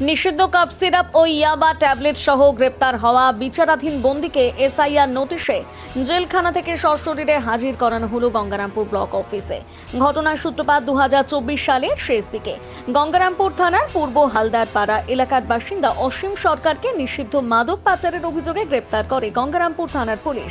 নিষিদ্ধ cough syrup ও ইয়াবা tablet সহ গ্রেপ্তার হওয়া বিচারাধীন বন্দিকে এসআইআর নোটিশে জেলখানা থেকে সশরীরে হাজির করানো হলো গঙ্গারামপুর ব্লক অফিসে। ঘটনার সূত্রপাত দু সালের শেষ দিকে। গঙ্গারামপুর থানার পূর্ব হালদার পাড়া এলাকার বাসিন্দা অসীম সরকারকে নিষিদ্ধ মাদক পাচারের অভিযোগে গ্রেপ্তার করে গঙ্গারামপুর থানার পুলিশ।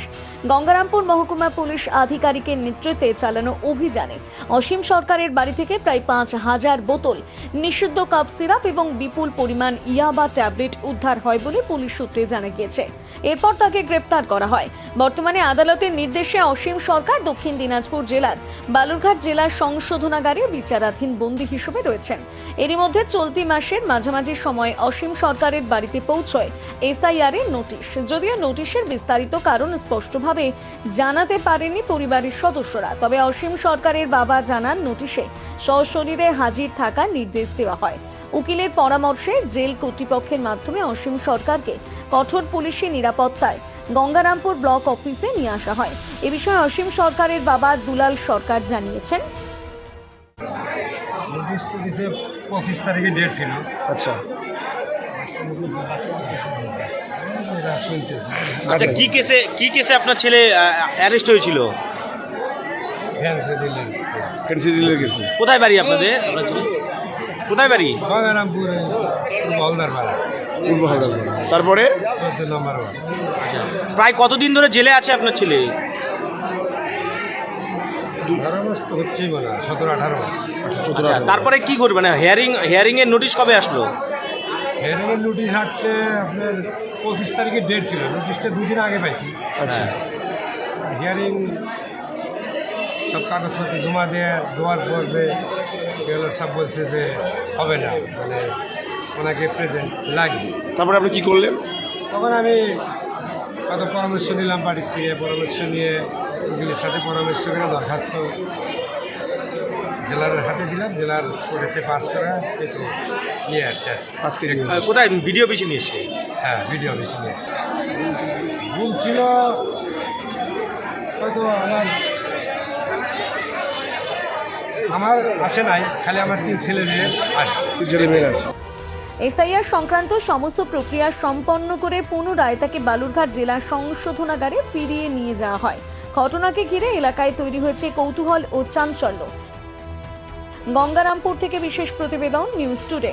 গঙ্গারামপুর মহকুমা পুলিশ আধিকারিকের নেতৃত্বে চালানো অভিযানে অসীম সরকারের বাড়ি থেকে প্রায় পাঁচ হাজার বোতল নিষিদ্ধ কাপ সিরাপ এবং বিপুল পরিমাণ ইয়াবা ট্যাবলেট উদ্ধার হয় বলে পুলিশ সূত্রে জানা গিয়েছে। এরপর তাকে গ্রেপ্তার করা হয়। বর্তমানে আদালতের নির্দেশে অসীম সরকার দক্ষিণ দিনাজপুর জেলার বালুরঘাট জেলার সংশোধনাগারে বিচারাধীন বন্দী হিসেবে রয়েছেন। এরই মধ্যে চলতি মাসের মাঝামাঝি সময় অসীম সরকারের বাড়িতে পৌঁছয় এসআইআর এর নোটিশ। যদিও নোটিশের বিস্তারিত কারণ স্পষ্টভাবে জানাতে পারেনি পরিবারের সদস্যরা, তবে অসীম সরকারের বাবা জানান নোটিশে সশরীরে হাজির থাকার নির্দেশ দেওয়া হয়। উকিলের পরামর্শে জেল কর্তৃপক্ষের মাধ্যমে অসীম সরকারকে কঠোর পুলিশি নিরাপত্তায় গঙ্গারামপুর ব্লক অফিসে নিয়ে আসা হয়। এ বিষয়ে অসীম সরকারের বাবা দুলাল সরকার জানিয়েছেন। নোটিশ দিছে পঁচিশ তারিখে ডেট ছিল। আচ্ছা। আচ্ছা কি কেসে কি কেসে আপনার ছেলে অ্যারেস্ট হয়েছিল? কোথায় বাড়ি আপনাদের? কোথায় বাড়ি? গঙ্গারামপুর হলদার পাড়া পূর্ব হালদা তারপরে? চোদ্দ নম্বর আচ্ছা। প্রায় কতদিন ধরে জেলে আছে আপনার ছেলে? আচ্ছা তারপরে কি করবে? না হিয়ারিং হিয়ারিং এর নোটিশ কবে আসলো? হেয়ারিংয়ের নোটিশ আসছে আপনার পঁচিশ তারিখে ডেট ছিল নোটিশটা দুদিন আগে পাইছি। আচ্ছা। হিয়ারিং সব কাগজপত্র জমা দিয়ে দেওয়ার পরে এগুলো সব বলছে যে হবে না মানে ওনাকে প্রেজেন্ট লাগবে। তারপরে আপনি কি করলেন? তখন আমি কত পরামর্শ নিলাম বাড়ির থেকে পরামর্শ নিয়ে উকিলের সাথে পরামর্শ করে দরখাস্ত জেলার হাতে দিলাম জেলার কোর্টেতে পাস করা এই তো নিয়ে আসছে আজকে। কোথায়? ভিডিও বেশি নিয়ে এসছে? হ্যাঁ ভিডিও বেশি নিয়ে আসছে ভুল ছিল হয়তো আমার আমার আসে নাই খালি আমার তিন ছেলে মেয়ে আসছে। তিন ছেলে মেয়ে আসছে। এসআইআর সংক্রান্ত সমস্ত প্রক্রিয়া সম্পন্ন করে পুনরায় তাকে বালুরঘাট জেলা সংশোধনাগারে ফিরিয়ে নিয়ে যাওয়া হয়। ঘটনাকে ঘিরে এলাকায় তৈরি হয়েছে কৌতূহল ও চাঞ্চল্য। গঙ্গারামপুর থেকে বিশেষ প্রতিবেদন নিউজ টুডে।